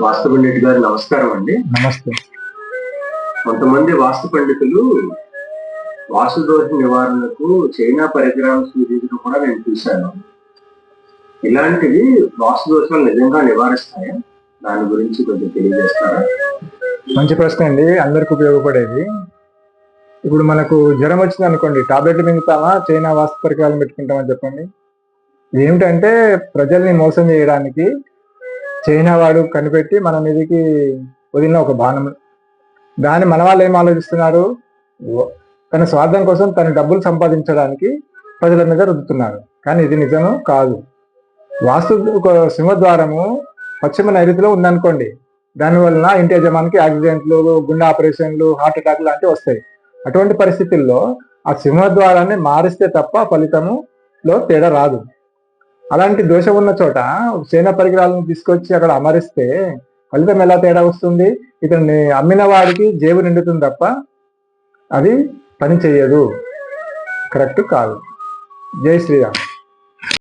వాస్తు పండిట్ గారు నమస్కారం అండి. నమస్తే. కొంతమంది వాస్తు పండితులు వాస్తు దోష నివారణకు చైనా పరికరాలు సూచించడం కూడా నేను చూశాను. ఇలాంటివి వాస్తు దోషాలు నిజంగా నివారిస్తాయా? దాని గురించి కొంచెం తెలియజేస్తారా? మంచి ప్రశ్న అండి. అందరికి ఉపయోగపడేది. ఇప్పుడు మనకు జ్వరం వచ్చింది అనుకోండి టాబ్లెట్లు మింగుతామా? చైనా వాస్తు పరికరాలు పెట్టుకుంటామని చెప్పండి. ఏమిటంటే ప్రజల్ని మోసం చేయడానికి చైనా వాడు కనిపెట్టి మన మీదకి వదిలిన ఒక బాణం. దాన్ని మన వాళ్ళు ఏం ఆలోచిస్తున్నారు? తన స్వార్థం కోసం తన డబ్బులు సంపాదించడానికి ప్రజల మీద రుద్దుతున్నారు. కానీ ఇది నిజము కాదు. వాస్తు ఒక సింహద్వారము పశ్చిమ నైరుతిలో ఉందనుకోండి. దాని వలన ఇంటి యజమానికి యాక్సిడెంట్లు గుండె ఆపరేషన్లు హార్ట్ అటాక్ లాంటివి వస్తాయి. అటువంటి పరిస్థితుల్లో ఆ సింహద్వారాన్ని మారిస్తే తప్ప ఫలితములో తేడా రాదు. అలాంటి దోషం ఉన్న చోట సేన పరికరాలను తీసుకొచ్చి అక్కడ అమరిస్తే ఫలితం ఎలా తేడా వస్తుంది? ఇతన్ని అమ్మిన వాడికి జేబు నిండుతుంది తప్ప అది పని చేయదు. కరెక్ట్ కాదు. జై శ్రీరామ్.